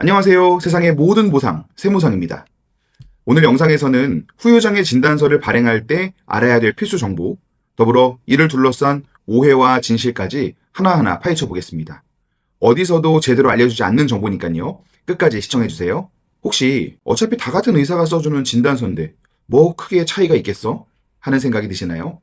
안녕하세요. 세상의 모든 보상, 세무상입니다. 오늘 영상에서는 후유장애 진단서를 발행할 때 알아야 될 필수 정보, 더불어 이를 둘러싼 오해와 진실까지 하나하나 파헤쳐 보겠습니다. 어디서도 제대로 알려주지 않는 정보니까요. 끝까지 시청해주세요. 혹시 어차피 다 같은 의사가 써주는 진단서인데 뭐 크게 차이가 있겠어? 하는 생각이 드시나요?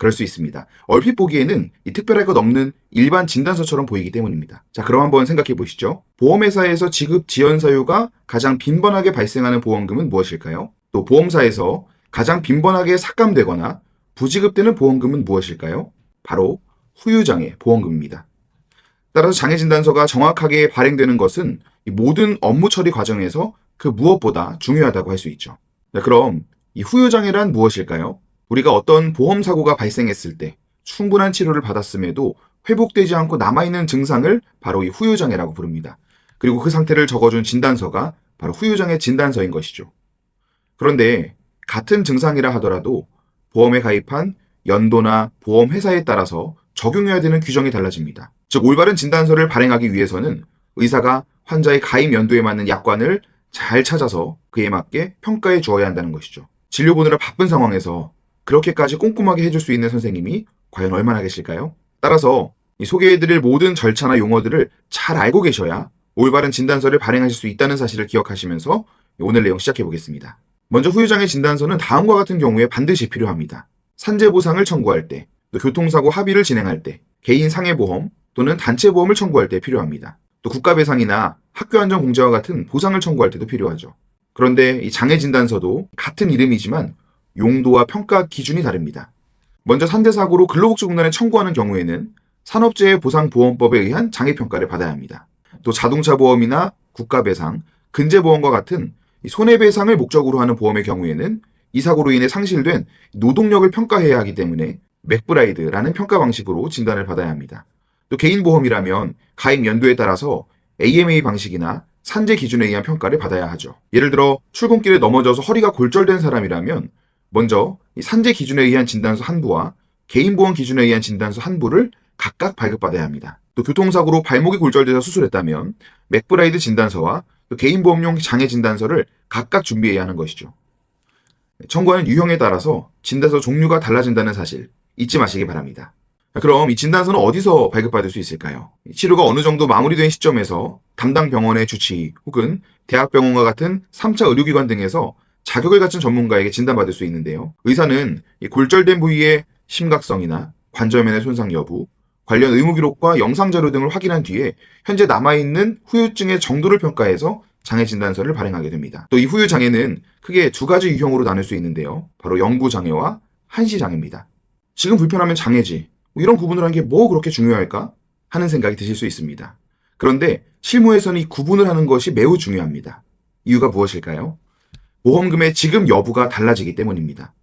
그럴 수 있습니다. 얼핏 보기에는 이 특별할 것 없는 일반 진단서처럼 보이기 때문입니다. 자, 그럼 한번 생각해 보시죠. 보험회사에서 지급 지연 사유가 가장 빈번하게 발생하는 보험금은 무엇일까요? 또 보험사에서 가장 빈번하게 삭감되거나 부지급되는 보험금은 무엇일까요? 바로 후유장애 보험금입니다. 따라서 장애 진단서가 정확하게 발행되는 것은 이 모든 업무 처리 과정에서 그 무엇보다 중요하다고 할 수 있죠. 자, 그럼 이 후유장애란 무엇일까요? 우리가 어떤 보험 사고가 발생했을 때 충분한 치료를 받았음에도 회복되지 않고 남아있는 증상을 바로 이 후유장애라고 부릅니다. 그리고 그 상태를 적어준 진단서가 바로 후유장애 진단서인 것이죠. 그런데 같은 증상이라 하더라도 보험에 가입한 연도나 보험 회사에 따라서 적용해야 되는 규정이 달라집니다. 즉 올바른 진단서를 발행하기 위해서는 의사가 환자의 가입 연도에 맞는 약관을 잘 찾아서 그에 맞게 평가해 주어야 한다는 것이죠. 진료 보느라 바쁜 상황에서 그렇게까지 꼼꼼하게 해줄 수 있는 선생님이 과연 얼마나 계실까요? 따라서 이 소개해드릴 모든 절차나 용어들을 잘 알고 계셔야 올바른 진단서를 발행하실 수 있다는 사실을 기억하시면서 오늘 내용 시작해 보겠습니다. 먼저 후유장애 진단서는 다음과 같은 경우에 반드시 필요합니다. 산재 보상을 청구할 때, 또 교통사고 합의를 진행할 때, 개인 상해보험 또는 단체 보험을 청구할 때 필요합니다. 또 국가배상이나 학교안전공제와 같은 보상을 청구할 때도 필요하죠. 그런데 이 장애 진단서도 같은 이름이지만 용도와 평가 기준이 다릅니다. 먼저 산재사고로 근로복지공단에 청구하는 경우에는 산업재해보상보험법에 의한 장애평가를 받아야 합니다. 또 자동차 보험이나 국가배상, 근제보험과 같은 이 손해배상을 목적으로 하는 보험의 경우에는 이 사고로 인해 상실된 노동력을 평가해야 하기 때문에 맥브라이드라는 평가 방식으로 진단을 받아야 합니다. 또 개인보험이라면 가입 연도에 따라서 AMA 방식이나 산재 기준에 의한 평가를 받아야 하죠. 예를 들어 출근길에 넘어져서 허리가 골절된 사람이라면 먼저 이 산재 기준에 의한 진단서 한 부와 개인보험 기준에 의한 진단서 한 부를 각각 발급받아야 합니다. 또 교통사고로 발목이 골절돼서 수술했다면 맥브라이드 진단서와 또 개인보험용 장애 진단서를 각각 준비해야 하는 것이죠. 청구하는 유형에 따라서 진단서 종류가 달라진다는 사실 잊지 마시기 바랍니다. 그럼 이 진단서는 어디서 발급받을 수 있을까요? 치료가 어느 정도 마무리된 시점에서 담당 병원의 주치의 혹은 대학병원과 같은 3차 의료기관 등에서 자격을 갖춘 전문가에게 진단받을 수 있는데요. 의사는 이 골절된 부위의 심각성이나 관절면의 손상 여부, 관련 의무 기록과 영상 자료 등을 확인한 뒤에 현재 남아있는 후유증의 정도를 평가해서 장애 진단서를 발행하게 됩니다. 또 이 후유 장애는 크게 두 가지 유형으로 나눌 수 있는데요. 바로 영구 장애와 한시 장애입니다. 지금 불편하면 장애지. 뭐 이런 구분을 하는 게뭐 그렇게 중요할까? 하는 생각이 드실 수 있습니다. 그런데 실무에서는 이 구분을 하는 것이 매우 중요합니다. 이유가 무엇일까요? 보험금의 지급 여부가 달라지기 때문입니다.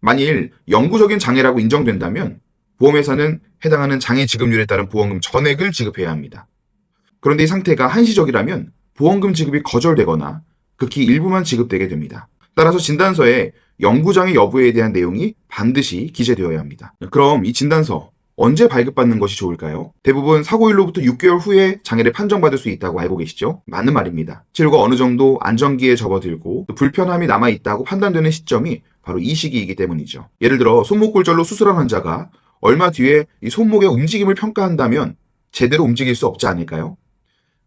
만일 영구적인 장애라고 인정된다면 보험회사는 해당하는 장애 지급률에 따른 보험금 전액을 지급해야 합니다. 그런데 이 상태가 한시적이라면 보험금 지급이 거절되거나 극히 일부만 지급되게 됩니다. 따라서 진단서에 영구장애 여부에 대한 내용이 반드시 기재되어야 합니다. 그럼 이 진단서 언제 발급받는 것이 좋을까요? 대부분 사고일로부터 6개월 후에 장애를 판정받을 수 있다고 알고 계시죠? 맞는 말입니다. 치료가 어느 정도 안정기에 접어들고 불편함이 남아있다고 판단되는 시점이 바로 이 시기이기 때문이죠. 예를 들어 손목골절로 수술한 환자가 얼마 뒤에 이 손목의 움직임을 평가한다면 제대로 움직일 수 없지 않을까요?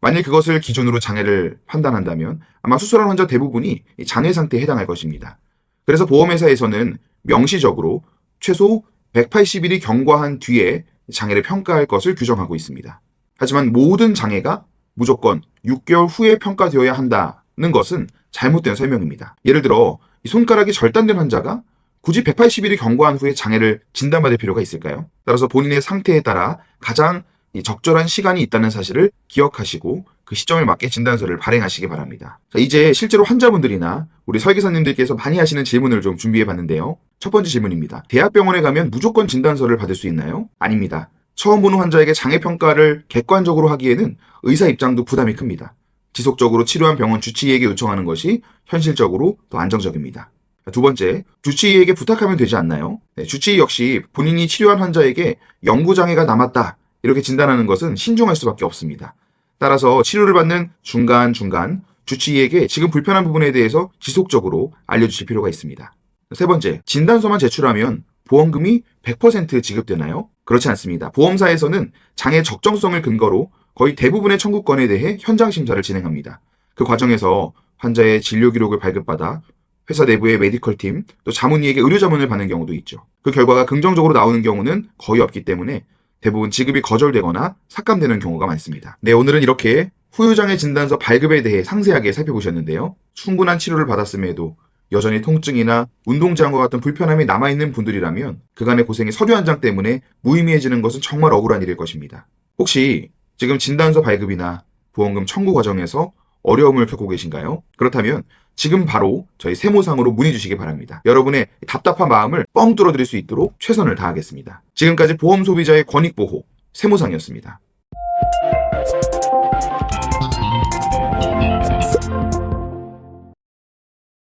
만일 그것을 기준으로 장애를 판단한다면 아마 수술한 환자 대부분이 장애 상태에 해당할 것입니다. 그래서 보험회사에서는 명시적으로 최소 180일이 경과한 뒤에 장애를 평가할 것을 규정하고 있습니다. 하지만 모든 장애가 무조건 6개월 후에 평가되어야 한다는 것은 잘못된 설명입니다. 예를 들어 손가락이 절단된 환자가 굳이 180일이 경과한 후에 장애를 진단받을 필요가 있을까요? 따라서 본인의 상태에 따라 가장 적절한 시간이 있다는 사실을 기억하시고 그 시점에 맞게 진단서를 발행하시기 바랍니다. 자, 이제 실제로 환자분들이나 우리 설계사님들께서 많이 하시는 질문을 좀 준비해 봤는데요. 첫 번째 질문입니다. 대학병원에 가면 무조건 진단서를 받을 수 있나요? 아닙니다. 처음 보는 환자에게 장애 평가를 객관적으로 하기에는 의사 입장도 부담이 큽니다. 지속적으로 치료한 병원 주치의에게 요청하는 것이 현실적으로 더 안정적입니다. 두 번째, 주치의에게 부탁하면 되지 않나요? 네, 주치의 역시 본인이 치료한 환자에게 영구장애가 남았다. 이렇게 진단하는 것은 신중할 수밖에 없습니다. 따라서 치료를 받는 중간중간 주치의에게 지금 불편한 부분에 대해서 지속적으로 알려주실 필요가 있습니다. 세 번째, 진단서만 제출하면 보험금이 100% 지급되나요? 그렇지 않습니다. 보험사에서는 장애 적정성을 근거로 거의 대부분의 청구권에 대해 현장 심사를 진행합니다. 그 과정에서 환자의 진료 기록을 발급받아 회사 내부의 메디컬 팀, 또 자문의에게 의료 자문을 받는 경우도 있죠. 그 결과가 긍정적으로 나오는 경우는 거의 없기 때문에 대부분 지급이 거절되거나 삭감되는 경우가 많습니다. 네, 오늘은 이렇게 후유장애 진단서 발급에 대해 상세하게 살펴보셨는데요. 충분한 치료를 받았음에도 여전히 통증이나 운동장과 같은 불편함이 남아있는 분들이라면 그간의 고생이 서류 한 장 때문에 무의미해지는 것은 정말 억울한 일일 것입니다. 혹시 지금 진단서 발급이나 보험금 청구 과정에서 어려움을 겪고 계신가요? 그렇다면 지금 바로 저희 세모상으로 문의 주시기 바랍니다. 여러분의 답답한 마음을 뻥 뚫어드릴 수 있도록 최선을 다하겠습니다. 지금까지 보험 소비자의 권익 보호 세모상이었습니다.